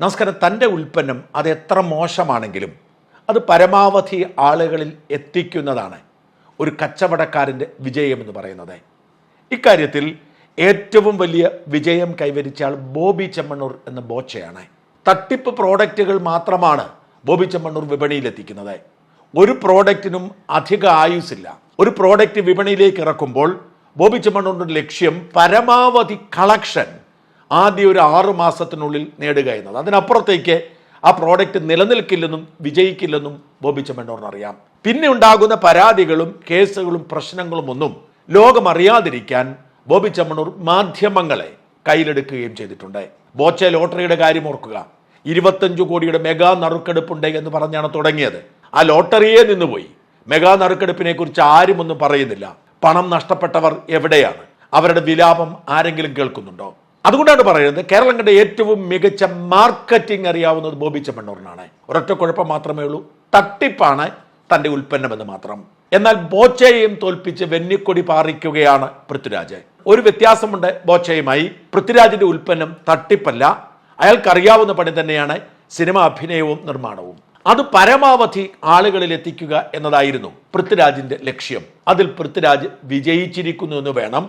നമസ്കാരം തന്റെ ഉൽപ്പന്നം അത് എത്ര മോശമാണെങ്കിലും അത് പരമാവധി ആളുകളിൽ എത്തിക്കുന്നതാണ് ഒരു കച്ചവടക്കാരന്റെ വിജയമെന്ന് പറയുന്നത്. ഇക്കാര്യത്തിൽ ഏറ്റവും വലിയ വിജയം കൈവരിച്ച ആൾ ബോബി ചെമ്മണ്ണൂർ എന്ന ബോച്ചയാണ്. തട്ടിപ്പ് പ്രോഡക്റ്റുകൾ മാത്രമാണ് ബോബി ചെമ്മണ്ണൂർ വിപണിയിലെത്തിക്കുന്നത്. ഒരു പ്രോഡക്റ്റിനും അധിക ആയുസില്ല ഒരു പ്രോഡക്റ്റ് വിപണിയിലേക്ക് ഇറക്കുമ്പോൾ ബോബി ചെമ്മണ്ണൂരിന്റെ ലക്ഷ്യം പരമാവധി കളക്ഷൻ ആദ്യ ഒരു ആറു മാസത്തിനുള്ളിൽ നേടുക എന്നത്. അതിനപ്പുറത്തേക്ക് ആ പ്രോഡക്റ്റ് നിലനിൽക്കില്ലെന്നും വിജയിക്കില്ലെന്നും ബോബി ചെമ്മണ്ണൂറിന് അറിയാം. പിന്നെ ഉണ്ടാകുന്ന പരാതികളും കേസുകളും പ്രശ്നങ്ങളും ഒന്നും ലോകം അറിയാതിരിക്കാൻ ബോബി ചെമ്മണ്ണൂർ മാധ്യമങ്ങളെ കയ്യിലെടുക്കുകയും ചെയ്തിട്ടുണ്ട്. ബോച്ച ലോട്ടറിയുടെ കാര്യം ഓർക്കുക. ഇരുപത്തഞ്ചു കോടിയുടെ മെഗാ നറുക്കെടുപ്പുണ്ട് എന്ന് പറഞ്ഞാണ് തുടങ്ങിയത്. ആ ലോട്ടറിയെ നിന്നുപോയി. മെഗാ നറുക്കെടുപ്പിനെ കുറിച്ച് ആരും ഒന്നും പറയുന്നില്ല. പണം നഷ്ടപ്പെട്ടവർ എവിടെയാണ്? അവരുടെ വിലാപം ആരെങ്കിലും കേൾക്കുന്നുണ്ടോ? അതുകൊണ്ടാണ് പറയുന്നത് കേരളം കണ്ട ഏറ്റവും മികച്ച മാർക്കറ്റിംഗ് അറിയാവുന്നത് ബോബി ചെമ്മണ്ണൂറിനാണ്. ഒരൊറ്റ കുഴപ്പം മാത്രമേ ഉള്ളൂ. തട്ടിപ്പാണ് തന്റെ ഉൽപ്പന്നമെന്ന് മാത്രം. എന്നാൽ ബോച്ചയെയും തോൽപ്പിച്ച് വെന്നിക്കൊടി പാറിക്കുകയാണ് പൃഥ്വിരാജ്. ഒരു വ്യത്യാസമുണ്ട് ബോച്ചയുമായി. പൃഥ്വിരാജിന്റെ ഉൽപ്പന്നം തട്ടിപ്പല്ല. അയാൾക്കറിയാവുന്ന പണി തന്നെയാണ് സിനിമ അഭിനയവും നിർമ്മാണവും. അത് പരമാവധി ആളുകളിൽ എത്തിക്കുക എന്നതായിരുന്നു പൃഥ്വിരാജിന്റെ ലക്ഷ്യം. അതിൽ പൃഥ്വിരാജ് വിജയിച്ചിരിക്കുന്നു എന്ന് വേണം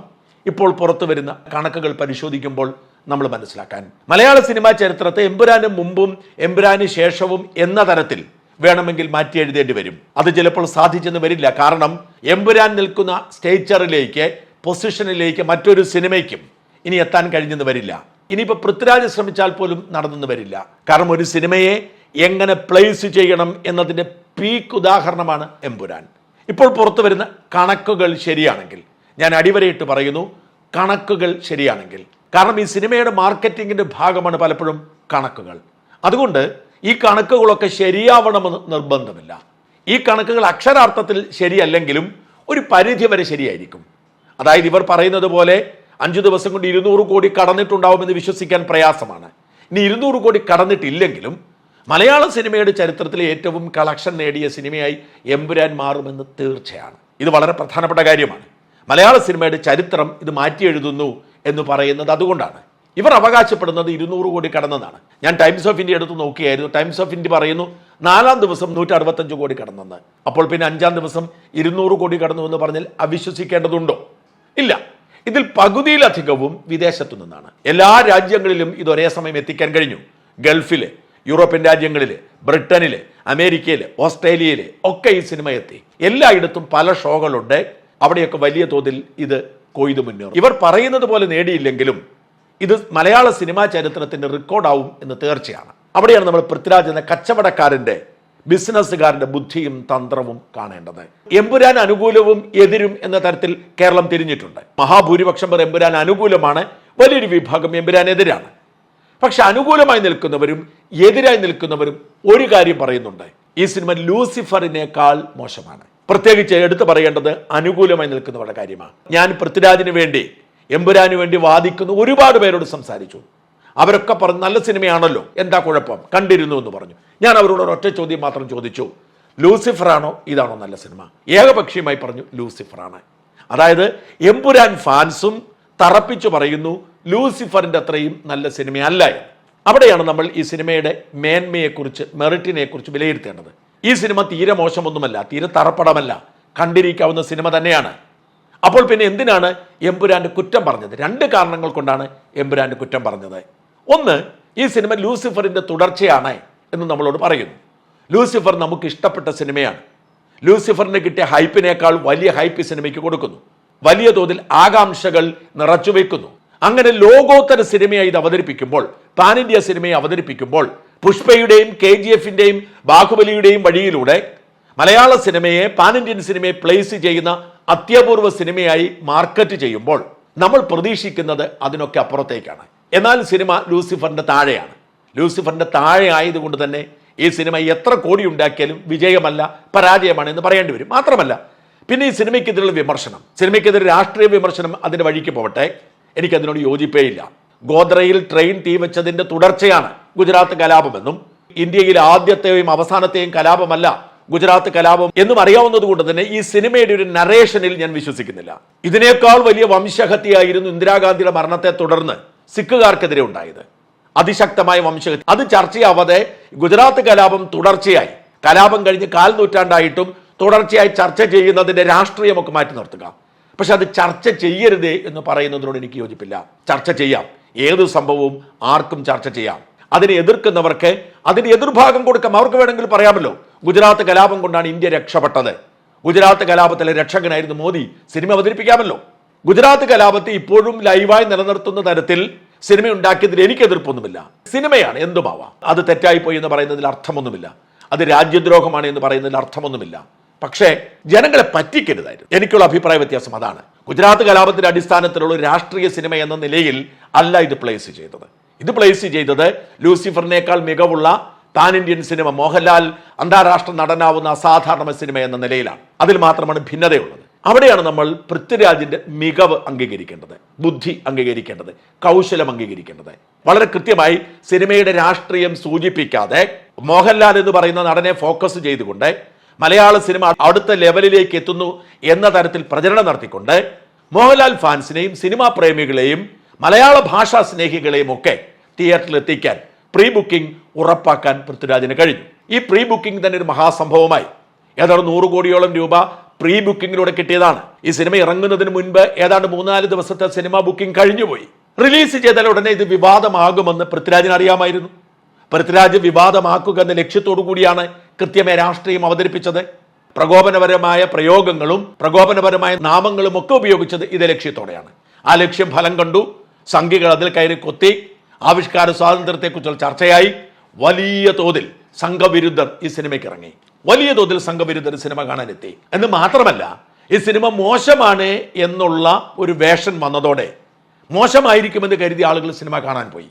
ഇപ്പോൾ പുറത്തു വരുന്ന കണക്കുകൾ പരിശോധിക്കുമ്പോൾ നമ്മൾ മനസ്സിലാക്കാൻ. മലയാള സിനിമാ ചരിത്രത്തെ എമ്പുരാന് മുമ്പും എമ്പുരാന് ശേഷവും എന്ന തരത്തിൽ വേണമെങ്കിൽ മാറ്റി എഴുതേണ്ടി വരും. അത് ചിലപ്പോൾ സാധിച്ചെന്ന് വരില്ല. കാരണം എമ്പുരാൻ നിൽക്കുന്ന സ്റ്റേച്ചറിലേക്ക് പൊസിഷനിലേക്ക് മറ്റൊരു സിനിമയ്ക്കും ഇനി എത്താൻ കഴിഞ്ഞെന്ന് വരില്ല. ഇനിയിപ്പോൾ പൃഥ്വിരാജ് ശ്രമിച്ചാൽ പോലും നടന്നെന്ന് വരില്ല. കാരണം ഒരു സിനിമയെ എങ്ങനെ പ്ലേസ് ചെയ്യണം എന്നതിന്റെ പീക്ക് ഉദാഹരണമാണ് എമ്പുരാൻ. ഇപ്പോൾ പുറത്തു വരുന്ന കണക്കുകൾ ശരിയാണെങ്കിൽ ഞാൻ അടിവരയിട്ട് പറയുന്നു കണക്കുകൾ ശരിയാണെങ്കിൽ. കാരണം ഈ സിനിമയുടെ മാർക്കറ്റിങ്ങിന്റെ ഭാഗമാണ് പലപ്പോഴും കണക്കുകൾ. അതുകൊണ്ട് ഈ കണക്കുകളൊക്കെ ശരിയാവണമെന്ന് നിർബന്ധമില്ല. ഈ കണക്കുകൾ അക്ഷരാർത്ഥത്തിൽ ശരിയല്ലെങ്കിലും ഒരു പരിധി വരെ ശരിയായിരിക്കും. അതായത് ഇവർ പറയുന്നത് പോലെ അഞ്ചു ദിവസം കൊണ്ട് ഇരുന്നൂറ് കോടി കടന്നിട്ടുണ്ടാവുമെന്ന് വിശ്വസിക്കാൻ പ്രയാസമാണ്. ഇനി ഇരുന്നൂറ് കോടി കടന്നിട്ടില്ലെങ്കിലും മലയാള സിനിമയുടെ ചരിത്രത്തിലെ ഏറ്റവും കളക്ഷൻ നേടിയ സിനിമയായി എമ്പുരാൻ മാറുമെന്ന് തീർച്ചയാണ്. ഇത് വളരെ പ്രധാനപ്പെട്ട കാര്യമാണ്. മലയാള സിനിമയുടെ ചരിത്രം ഇത് മാറ്റി എഴുതുന്നു എന്ന് പറയുന്നത് അതുകൊണ്ടാണ്. ഇവർ അവകാശപ്പെടുന്നത് ഇരുന്നൂറ് കോടി കടന്നതാണ് ഞാൻ ടൈംസ് ഓഫ് ഇന്ത്യ എടുത്ത് നോക്കിയായിരുന്നു. ടൈംസ് ഓഫ് ഇന്ത്യ പറയുന്നു നാലാം ദിവസം നൂറ്റി അറുപത്തഞ്ച് കോടി കടന്നെന്ന്. അപ്പോൾ പിന്നെ അഞ്ചാം ദിവസം ഇരുന്നൂറ് കോടി കടന്നു എന്ന് പറഞ്ഞാൽ അവിശ്വസിക്കേണ്ടതുണ്ടോ? ഇല്ല. ഇതിൽ പകുതിയിലധികവും വിദേശത്തു നിന്നാണ്. എല്ലാ രാജ്യങ്ങളിലും ഇത് ഒരേ സമയം എത്തിക്കാൻ കഴിഞ്ഞു. ഗൾഫിൽ യൂറോപ്യൻ രാജ്യങ്ങളിൽ ബ്രിട്ടനിൽ അമേരിക്കയിൽ ഓസ്ട്രേലിയയിൽ ഒക്കെ ഈ സിനിമ എത്തി. എല്ലായിടത്തും പല ഷോകളുണ്ട്. അവിടെയൊക്കെ വലിയ തോതിൽ ഇത് കൊയ്തു മുന്നേറും. ഇവർ പറയുന്നത് പോലെ നേടിയില്ലെങ്കിലും ഇത് മലയാള സിനിമാ ചരിത്രത്തിന്റെ റെക്കോർഡാവും എന്ന് തീർച്ചയാണ്. അവിടെയാണ് നമ്മൾ പൃഥ്വിരാജ് എന്ന കച്ചവടക്കാരന്റെ ബിസിനസ്സുകാരന്റെ ബുദ്ധിയും തന്ത്രവും കാണേണ്ടത്. എമ്പുരാൻ അനുകൂലവും എതിരും എന്ന തരത്തിൽ കേരളം തിരിഞ്ഞിട്ടുണ്ട്. മഹാഭൂരിപക്ഷം പേർ എമ്പുരാൻ അനുകൂലമാണ് വലിയൊരു വിഭാഗം എമ്പുരാൻ എതിരാണ്. പക്ഷെ അനുകൂലമായി നിൽക്കുന്നവരും എതിരായി നിൽക്കുന്നവരും ഒരു കാര്യം പറയുന്നുണ്ട്. ഈ സിനിമ ലൂസിഫറിനേക്കാൾ മോശമാണ്. പ്രത്യേകിച്ച് എടുത്തു പറയേണ്ടത് അനുകൂലമായി നിൽക്കുന്നവരുടെ കാര്യമാണ്. ഞാൻ പൃഥ്വിരാജിന് വേണ്ടി എമ്പുരാന് വേണ്ടി വാദിക്കുന്ന. ഒരുപാട് പേരോട് സംസാരിച്ചു. അവരൊക്കെ പറഞ്ഞു നല്ല സിനിമയാണല്ലോ. എന്താ കുഴപ്പം? കണ്ടിരുന്നു എന്ന് പറഞ്ഞു. ഞാൻ അവരോട് ഒരൊറ്റ ചോദ്യം മാത്രം ചോദിച്ചു. ലൂസിഫറാണോ? ഇതാണോ നല്ല സിനിമ? ഏകപക്ഷീയമായി പറഞ്ഞു ലൂസിഫറാണ്. അതായത് എമ്പുരാൻ ഫാൻസും തറപ്പിച്ചു പറയുന്നു ലൂസിഫറിന്റെ അത്രയും നല്ല സിനിമയല്ല അവിടെയാണ് നമ്മൾ ഈ സിനിമയുടെ മേന്മയെക്കുറിച്ച് മെറിറ്റിനെക്കുറിച്ച് വിലയിരുത്തേണ്ടത്. ഈ സിനിമ തീരെ മോശമൊന്നുമല്ല തീരെ തറപ്പടമല്ല. കണ്ടിരിക്കാവുന്ന സിനിമ തന്നെയാണ്. അപ്പോൾ പിന്നെ എന്തിനാണ് എമ്പുരാന്റെ കുറ്റം പറഞ്ഞത്? രണ്ട് കാരണങ്ങൾ കൊണ്ടാണ് എമ്പുരാന്റെ കുറ്റം പറഞ്ഞത്. ഒന്ന് ഈ സിനിമ ലൂസിഫറിന്റെ തുടർച്ചയാണ് എന്ന് നമ്മളോട് പറയുന്നു. ലൂസിഫർ നമുക്ക് ഇഷ്ടപ്പെട്ട സിനിമയാണ്. ലൂസിഫറിന് കിട്ടിയ ഹൈപ്പിനേക്കാൾ വലിയ ഹൈപ്പ് സിനിമയ്ക്ക് കൊടുക്കുന്നു. വലിയ തോതിൽ ആകാംക്ഷകൾ നിറച്ചു വെക്കുന്നു അങ്ങനെ ലോകോത്തര സിനിമയായി ഇത് അവതരിപ്പിക്കുമ്പോൾ പാൻ ഇന്ത്യ സിനിമയെ അവതരിപ്പിക്കുമ്പോൾ പുഷ്പയുടെയും കെ ജി എഫിന്റെയും ബാഹുബലിയുടെയും വഴിയിലൂടെ മലയാള സിനിമയെ പാൻ ഇന്ത്യൻ സിനിമയെ പ്ലേസ് ചെയ്യുന്ന അത്യപൂർവ സിനിമയായി മാർക്കറ്റ് ചെയ്യുമ്പോൾ നമ്മൾ പ്രതീക്ഷിക്കുന്നത് അതിനൊക്കെ അപ്പുറത്തേക്കാണ്. എന്നാൽ സിനിമ ലൂസിഫറിന്റെ താഴെയാണ്. ലൂസിഫറിന്റെ താഴെ ആയതുകൊണ്ട് തന്നെ ഈ സിനിമ എത്ര കോടി ഉണ്ടാക്കിയാലും വിജയമല്ല പരാജയമാണ് എന്ന് പറയേണ്ടി വരും. മാത്രമല്ല പിന്നെ ഈ സിനിമയ്ക്കെതിരെയുള്ള വിമർശനം സിനിമയ്ക്കെതിരെ രാഷ്ട്രീയ വിമർശനം അതിന്റെ വഴിക്ക് പോവട്ടെ എനിക്കതിനോട് യോജിപ്പേയില്ല. ഗോദ്രയിൽ ട്രെയിൻ തീ വെച്ചതിന്റെ തുടർച്ചയാണ് ഗുജറാത്ത് കലാപമെന്നും ഇന്ത്യയിൽ ആദ്യത്തെയും അവസാനത്തെയും കലാപമല്ല ഗുജറാത്ത് കലാപം എന്നും അറിയാവുന്നത് കൊണ്ട് തന്നെ ഈ സിനിമയുടെ ഒരു നറേഷനിൽ ഞാൻ വിശ്വസിക്കുന്നില്ല. ഇതിനേക്കാൾ വലിയ വംശഹത്യയായിരുന്നു ഇന്ദിരാഗാന്ധിയുടെ മരണത്തെ തുടർന്ന് സിഖുകാർക്കെതിരെ ഉണ്ടായത്. അതിശക്തമായ വംശഹത്യ. അത് ചർച്ചയാവാതെ ഗുജറാത്ത് കലാപം തുടർച്ചയായി. കലാപം കഴിഞ്ഞ് കാൽ നൂറ്റാണ്ടായിട്ടും തുടർച്ചയായി ചർച്ച ചെയ്യുന്നതിന്റെ രാഷ്ട്രീയമൊക്കെ മാറ്റി നിർത്തുക. പക്ഷെ അത് ചർച്ച ചെയ്യരുതേ എന്ന് പറയുന്നതിനോട് എനിക്ക് യോജിപ്പില്ല. ചർച്ച ചെയ്യാം. ഏത് സംഭവവും ആർക്കും ചർച്ച ചെയ്യാം. അതിനെ എതിർക്കുന്നവർക്ക് അതിന്റെ എതിർഭാഗം കൊടുക്കാം. അവർക്ക് വേണമെങ്കിൽ പറയാമല്ലോ. ഗുജറാത്ത് കലാപം കൊണ്ടാണ് ഇന്ത്യ രക്ഷപ്പെട്ടത്. ഗുജറാത്ത് കലാപത്തിലെ രക്ഷകനായിരുന്നു മോദി. സിനിമ അവതരിപ്പിക്കാമല്ലോ. ഗുജറാത്ത് കലാപത്തെ ഇപ്പോഴും ലൈവായി നിലനിർത്തുന്ന തരത്തിൽ സിനിമ ഉണ്ടാക്കിയതിൽ എനിക്ക് എതിർപ്പൊന്നുമില്ല. സിനിമയാണ് എന്തുമാവാം അത് തെറ്റായിപ്പോയി എന്ന് പറയുന്നതിൽ അർത്ഥമൊന്നുമില്ല. അത് രാജ്യദ്രോഹമാണ് എന്ന് പറയുന്നതിൽ അർത്ഥമൊന്നുമില്ല. പക്ഷേ ജനങ്ങളെ പറ്റിക്കരുതായിരുന്നു. എനിക്കുള്ള അഭിപ്രായ വ്യത്യാസം അതാണ്. ഗുജറാത്ത് കലാപത്തിന്റെ അടിസ്ഥാനത്തിലുള്ള രാഷ്ട്രീയ സിനിമ എന്ന നിലയിൽ അല്ല ഇത് പ്ലേസ് ചെയ്തത്. ഇത് പ്ലേസ് ചെയ്തത് ലൂസിഫറിനേക്കാൾ മികവുള്ള പാൻ ഇന്ത്യൻ സിനിമ മോഹൻലാൽ അന്താരാഷ്ട്ര നടനാവുന്ന അസാധാരണ സിനിമ എന്ന നിലയിലാണ്. അതിൽ മാത്രമാണ് ഭിന്നതയുള്ളത്. അവിടെയാണ് നമ്മൾ പൃഥ്വിരാജിന്റെ മികവ് അംഗീകരിക്കേണ്ടത് ബുദ്ധി അംഗീകരിക്കേണ്ടത് കൗശലം അംഗീകരിക്കേണ്ടത്. വളരെ കൃത്യമായി സിനിമയുടെ രാഷ്ട്രീയം സൂചിപ്പിക്കാതെ മോഹൻലാൽ എന്ന് പറയുന്ന നടനെ ഫോക്കസ് ചെയ്തുകൊണ്ട് മലയാള സിനിമ അടുത്ത ലെവലിലേക്ക് എത്തുന്നു എന്ന തരത്തിൽ പ്രചരണം നടത്തിക്കൊണ്ട് മോഹൻലാൽ ഫാൻസിനെയും സിനിമാ പ്രേമികളെയും മലയാള ഭാഷാ സ്നേഹികളെയും ഒക്കെ തിയേറ്ററിൽ എത്തിക്കാൻ പ്രീ ബുക്കിംഗ് ഉറപ്പാക്കാൻ പൃഥ്വിരാജിന് കഴിഞ്ഞു. ഈ പ്രീ ബുക്കിംഗ് തന്നെ ഒരു മഹാസംഭവമായി. ഏതാണ്ട് നൂറ് കോടിയോളം രൂപ പ്രീ ബുക്കിങ്ങിലൂടെ കിട്ടിയതാണ്. ഈ സിനിമ ഇറങ്ങുന്നതിന് മുൻപ് ഏതാണ്ട് മൂന്നാൽ ദിവസത്തെ സിനിമ ബുക്കിംഗ് കഴിഞ്ഞുപോയി. റിലീസ് ചെയ്താൽ ഉടനെ ഇത് വിവാദമാകുമെന്ന് പൃഥ്വിരാജിന് അറിയാമായിരുന്നു. പൃഥ്വിരാജ് വിവാദമാക്കുക എന്ന ലക്ഷ്യത്തോടു കൂടിയാണ് കൃത്യമായ രാഷ്ട്രീയം അവതരിപ്പിച്ചത് പ്രകോപനപരമായ പ്രയോഗങ്ങളും പ്രകോപനപരമായ നാമങ്ങളും ഒക്കെ ഉപയോഗിച്ചത് ഇതേ ലക്ഷ്യത്തോടെയാണ്. ആ ലക്ഷ്യം ഫലം കണ്ടു സംഘികൾ അതിൽ കയറി കൊത്തി ആവിഷ്കാര സ്വാതന്ത്ര്യത്തെക്കുറിച്ചുള്ള ചർച്ചയായി. വലിയ തോതിൽ സംഘവിരുദ്ധർ ഈ സിനിമയ്ക്ക് ഇറങ്ങി. വലിയ തോതിൽ സംഘവിരുദ്ധർ സിനിമ കാണാനെത്തി. എന്ന് മാത്രമല്ല ഈ സിനിമ മോശമാണ് എന്നുള്ള ഒരു വേഷൻ വന്നതോടെ മോശമായിരിക്കുമെന്ന് കരുതി ആളുകൾ സിനിമ കാണാൻ പോയി.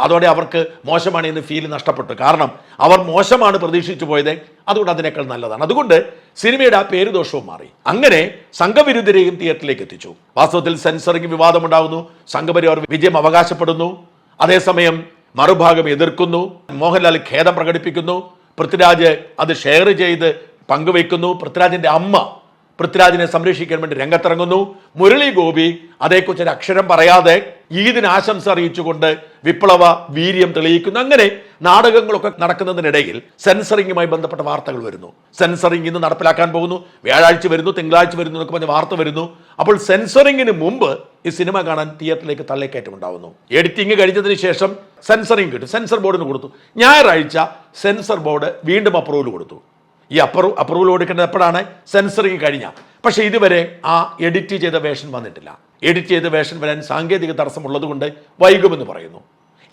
അതോടെ അവർക്ക് മോശമാണ് എന്ന് ഫീൽ നഷ്ടപ്പെട്ടു. കാരണം അവർ മോശമാണ് പ്രതീക്ഷിച്ചു പോയത് അതുകൊണ്ട് അതിനേക്കാൾ നല്ലതാണ്. അതുകൊണ്ട് സിനിമയുടെ ആ പേര് ദോഷവും മാറി. അങ്ങനെ സംഘവിരുദ്ധരെയും തിയേറ്ററിലേക്ക് എത്തിച്ചു. വാസ്തവത്തിൽ സെൻസറിംഗ് വിവാദമുണ്ടാകുന്നു സംഘപരിവാർ വിജയം അവകാശപ്പെടുന്നു. അതേസമയം മറുഭാഗം എതിർക്കുന്നു. മോഹൻലാൽ ഖേദം പ്രകടിപ്പിക്കുന്നു. പൃഥ്വിരാജ് അത് ഷെയർ ചെയ്ത് പങ്കുവയ്ക്കുന്നു. പൃഥ്വിരാജിന്റെ അമ്മ പൃഥ്വിരാജിനെ സംരക്ഷിക്കാൻ വേണ്ടി രംഗത്തിറങ്ങുന്നു. മുരളി ഗോപി അതേക്കുറിച്ച് ഒരു അക്ഷരം പറയാതെ ഈദിന് ആശംസ അറിയിച്ചുകൊണ്ട് വിപ്ലവ വീര്യം തെളിയിക്കുന്നു. അങ്ങനെ നാടകങ്ങളൊക്കെ നടക്കുന്നതിനിടയിൽ സെൻസറിങ്ങുമായി ബന്ധപ്പെട്ട വാർത്തകൾ വരുന്നു. സെൻസറിങ് ഇന്ന് നടപ്പിലാക്കാൻ പോകുന്നു. വ്യാഴാഴ്ച വരുന്നു തിങ്കളാഴ്ച വരുന്നു എന്നൊക്കെ പറഞ്ഞ വാർത്ത വരുന്നു. അപ്പോൾ സെൻസറിങ്ങിന് മുമ്പ് ഈ സിനിമ കാണാൻ തിയേറ്ററിലേക്ക് തള്ളിക്കയറ്റം ഉണ്ടാവുന്നു. എഡിറ്റിംഗ് കഴിഞ്ഞതിന് ശേഷം സെൻസറിങ് കിട്ടും. സെൻസർ ബോർഡിന് കൊടുത്തു. ഞായറാഴ്ച സെൻസർ ബോർഡ് വീണ്ടും അപ്രൂവൽ കൊടുത്തു. ഈ അപ്രൂവ് അപ്രൂവൽ കൊടുക്കേണ്ടത് എപ്പോഴാണ്? സെൻസറിങ് കഴിഞ്ഞ പക്ഷേ ഇതുവരെ ആ എഡിറ്റ് ചെയ്ത വേഷൻ വന്നിട്ടില്ല. എഡിറ്റ് ചെയ്ത വേഷൻ വരാൻ സാങ്കേതിക തടസ്സമുള്ളത് കൊണ്ട് വൈകുമെന്ന് പറയുന്നു.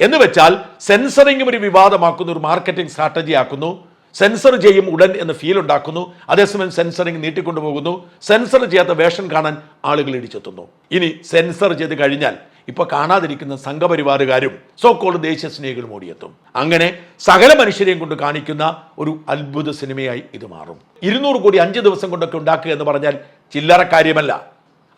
എന്ന് വെച്ചാൽ സെൻസറിങ്ങും ഒരു വിവാദമാക്കുന്നു ഒരു മാർക്കറ്റിംഗ് സ്ട്രാറ്റജി ആക്കുന്നു. സെൻസർ ചെയ്യും ഉടൻ എന്ന് ഫീൽ ഉണ്ടാക്കുന്നു. അതേസമയം സെൻസറിങ് നീട്ടിക്കൊണ്ടുപോകുന്നു. സെൻസർ ചെയ്യാത്ത വേഷം കാണാൻ ആളുകൾ ഇടിച്ചെത്തുന്നു. ഇനി സെൻസർ ചെയ്ത് കഴിഞ്ഞാൽ ഇപ്പൊ കാണാതിരിക്കുന്ന സംഘപരിവാറുകാരും സോക്കോൾ ദേശീയ സ്നേഹികളും ഓടിയെത്തും. അങ്ങനെ സകല മനുഷ്യരെയും കൊണ്ട് കാണിക്കുന്ന ഒരു അത്ഭുത സിനിമയായി ഇത് മാറും. ഇരുന്നൂറ് കോടി അഞ്ച് ദിവസം കൊണ്ടൊക്കെ ഉണ്ടാക്കുക എന്ന് പറഞ്ഞാൽ ചില്ലറ കാര്യമല്ല.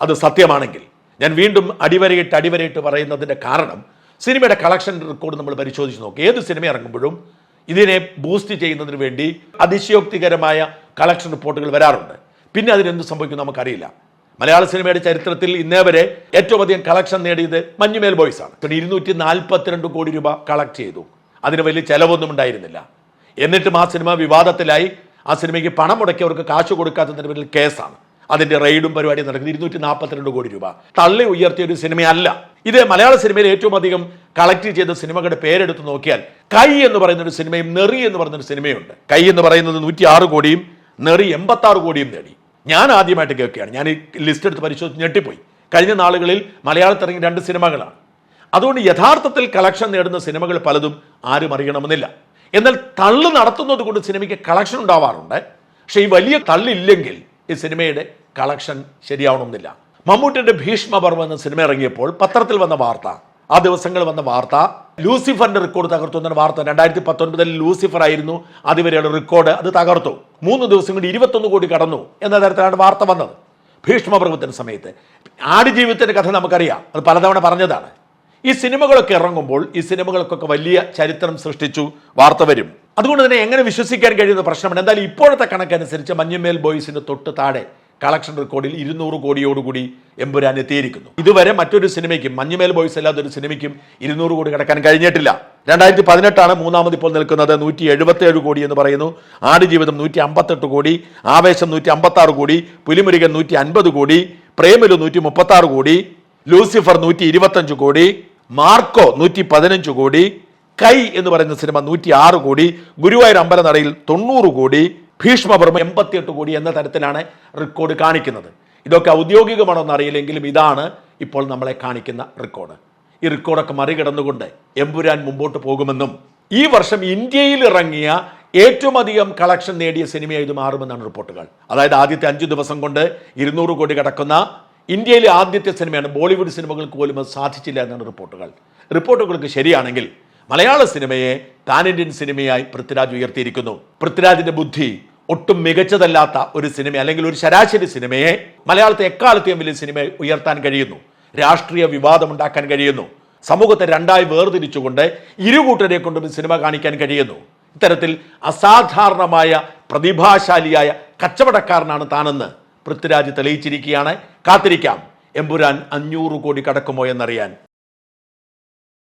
അത് സത്യമാണെങ്കിൽ ഞാൻ വീണ്ടും അടിവരയിട്ട് അടിവരയിട്ട് പറയുന്നതിന്റെ കാരണം സിനിമയുടെ കളക്ഷൻ റെക്കോർഡ് നമ്മൾ പരിശോധിച്ച് നോക്കി. ഏത് സിനിമ ഇറങ്ങുമ്പോഴും ഇതിനെ ബൂസ്റ്റ് ചെയ്യുന്നതിന് വേണ്ടി അതിശയോക്തികരമായ കളക്ഷൻ റിപ്പോർട്ടുകൾ വരാറുണ്ട്. പിന്നെ അതിനെന്ത് സംഭവിക്കും നമുക്കറിയില്ല. മലയാള സിനിമയുടെ ചരിത്രത്തിൽ ഇന്നേ വരെ ഏറ്റവും അധികം കളക്ഷൻ നേടിയത് മഞ്ഞുമേൽ ബോയ്സ് ആണ്. ഇരുന്നൂറ്റി നാൽപ്പത്തിരണ്ട് കോടി രൂപ കളക്ട് ചെയ്തു. അതിന് വലിയ ചെലവൊന്നും ഉണ്ടായിരുന്നില്ല. എന്നിട്ടും ആ സിനിമ വിവാദത്തിലായി. ആ സിനിമയ്ക്ക് പണം മുടക്കി മുടക്കിയവർക്ക് കാശ് കൊടുക്കാത്തതിന്റെ പേരിൽ കേസാണ് അതിന്റെ റെയ്ഡും പരിപാടിയും നടക്കുന്നത് ഇരുന്നൂറ്റി നാൽപ്പത്തിരണ്ട് കോടി രൂപ. തള്ളി ഉയർത്തിയ ഒരു സിനിമയല്ല. ഇത് മലയാള സിനിമയിൽ ഏറ്റവും അധികം കളക്ട് ചെയ്ത സിനിമകളുടെ പേരെടുത്ത് നോക്കിയാൽ കൈ എന്ന് പറയുന്ന ഒരു സിനിമയും നെറി എന്ന് പറയുന്ന ഒരു സിനിമയുണ്ട്. കൈ എന്ന് പറയുന്നത് നൂറ്റി ആറ് കോടിയും നെറി എൺപത്തി ആറ് കോടിയും നേടി. ഞാൻ ആദ്യമായിട്ട് കേൾക്കുകയാണ്. ഞാൻ ഈ ലിസ്റ്റ് എടുത്ത് പരിശോധിച്ച് ഞെട്ടിപ്പോയി. കഴിഞ്ഞ നാളുകളിൽ മലയാളത്തിൽ ഇറങ്ങിയ രണ്ട് സിനിമകളാണ്. അതുകൊണ്ട് യഥാർത്ഥത്തിൽ കളക്ഷൻ നേടുന്ന സിനിമകൾ പലതും ആരും അറിയണമെന്നില്ല. എന്നാൽ തള്ളു നടത്തുന്നത് കൊണ്ട് സിനിമയ്ക്ക് കളക്ഷൻ ഉണ്ടാവാറുണ്ട്. പക്ഷേ ഈ വലിയ തള്ളില്ലെങ്കിൽ ഈ സിനിമയുടെ കളക്ഷൻ ശരിയാവണമെന്നില്ല. മമ്മൂട്ടിന്റെ ഭീഷ്മപർവം എന്ന സിനിമ ഇറങ്ങിയപ്പോൾ പത്രത്തിൽ വന്ന വാർത്ത ആ ദിവസങ്ങൾ വന്ന വാർത്ത ലൂസിഫറിന്റെ റെക്കോർഡ് തകർത്തു എന്ന വാർത്ത. രണ്ടായിരത്തി പത്തൊൻപതിൽ ലൂസിഫർ ആയിരുന്നു അതിവരെയുള്ള റെക്കോർഡ് അത് തകർത്തു. മൂന്ന് ദിവസം കൊണ്ട് ഇരുപത്തൊന്ന് കോടി കടന്നു എന്ന തരത്തിലാണ് വാർത്ത വന്നത്. ഭീഷ്മപർവത്തിന്റെ സമയത്ത്. ആടുജീവിതത്തിന്റെ കഥ നമുക്കറിയാം. അത് പലതവണ പറഞ്ഞതാണ്. ഈ സിനിമകളൊക്കെ ഇറങ്ങുമ്പോൾ ഈ സിനിമകൾക്കൊക്കെ വലിയ ചരിത്രം സൃഷ്ടിച്ചു വാർത്ത വരും. അതുകൊണ്ട് തന്നെ എങ്ങനെ വിശ്വസിക്കാൻ കഴിയുന്ന പ്രശ്നമാണ്. എന്തായാലും ഇപ്പോഴത്തെ കണക്കനുസരിച്ച് മഞ്ഞുമേൽ ബോയ്സിന്റെ തൊട്ട് താഴെ കളക്ഷൻ റെക്കോർഡിൽ ഇരുന്നൂറ് കോടിയോടുകൂടി എമ്പുരാൻ എത്തിയിരിക്കുന്നു. ഇതുവരെ മറ്റൊരു സിനിമയ്ക്കും മഞ്ഞുമേൽ ബോയ്സ് അല്ലാത്ത ഒരു സിനിമയ്ക്കും ഇരുന്നൂറ് കോടി കടക്കാൻ കഴിഞ്ഞിട്ടില്ല. രണ്ടായിരത്തി പതിനെട്ടാണ് മൂന്നാമത് ഇപ്പോൾ നിൽക്കുന്നത് നൂറ്റി എഴുപത്തേഴ് കോടി എന്ന് പറയുന്നു. ആടുജീവിതം നൂറ്റി അമ്പത്തെട്ട് കോടി ആവേശം നൂറ്റി അമ്പത്തി ആറ് കോടി പുലിമുരുകൻ നൂറ്റി അൻപത് കോടി പ്രേമലു നൂറ്റി മുപ്പത്തി ആറ് കോടി ലൂസിഫർ നൂറ്റി ഇരുപത്തഞ്ച് കോടി മാർക്കോ നൂറ്റി പതിനഞ്ച് കോടി കൈ എന്ന് പറയുന്ന സിനിമ നൂറ്റി ആറ് കോടി ഗുരുവായൂർ അമ്പലനടയിൽ തൊണ്ണൂറ് കോടി ഭീഷ്മപർമ്മ എൺപത്തിയെട്ട് കോടി എന്ന തരത്തിലാണ് റെക്കോർഡ് കാണിക്കുന്നത്. ഇതൊക്കെ ഔദ്യോഗികമാണോ എന്നറിയില്ലെങ്കിലും ഇതാണ് ഇപ്പോൾ നമ്മളെ കാണിക്കുന്ന റെക്കോർഡ് ഈ റെക്കോർഡൊക്കെ മറികടന്നുകൊണ്ട് എമ്പുരാൻ മുമ്പോട്ട് പോകുമെന്നും ഈ വർഷം ഇന്ത്യയിൽ ഇറങ്ങിയ ഏറ്റവും അധികം കളക്ഷൻ നേടിയ സിനിമയായി ഇത് മാറുമെന്നാണ് റിപ്പോർട്ടുകൾ. അതായത് ആദ്യത്തെ അഞ്ചു ദിവസം കൊണ്ട് ഇരുന്നൂറ് കോടി കടക്കുന്ന ഇന്ത്യയിലെ ആദ്യത്തെ സിനിമയാണ് ബോളിവുഡ് സിനിമകൾക്ക് പോലും സാധിച്ചില്ല എന്നാണ് റിപ്പോർട്ടുകൾ. റിപ്പോർട്ടുകൾക്ക് ശരിയാണെങ്കിൽ മലയാള സിനിമയെ താൻ ഇന്ത്യൻ സിനിമയായി പൃഥ്വിരാജ് ഉയർത്തിയിരിക്കുന്നു. പൃഥ്വിരാജിന്റെ ബുദ്ധി ഒട്ടും മികച്ചതല്ലാത്ത ഒരു സിനിമ അല്ലെങ്കിൽ ഒരു ശരാശരി സിനിമയെ മലയാളത്തെ എക്കാലത്തെയും വലിയ സിനിമ ഉയർത്താൻ കഴിയുന്നു. രാഷ്ട്രീയ വിവാദമുണ്ടാക്കാൻ കഴിയുന്നു. സമൂഹത്തെ രണ്ടായി വേർതിരിച്ചുകൊണ്ട് ഇരുകൂട്ടരെ കൊണ്ടും സിനിമ കാണിക്കാൻ കഴിയുന്നു. ഇത്തരത്തിൽ അസാധാരണമായ പ്രതിഭാശാലിയായ കച്ചവടക്കാരനാണ് താനെന്ന് പൃഥ്വിരാജ് തെളിയിച്ചിരിക്കുകയാണ്. കാത്തിരിക്കാം. എമ്പുരാൻ അഞ്ഞൂറ് കോടി കടക്കുമോ എന്നറിയാൻ.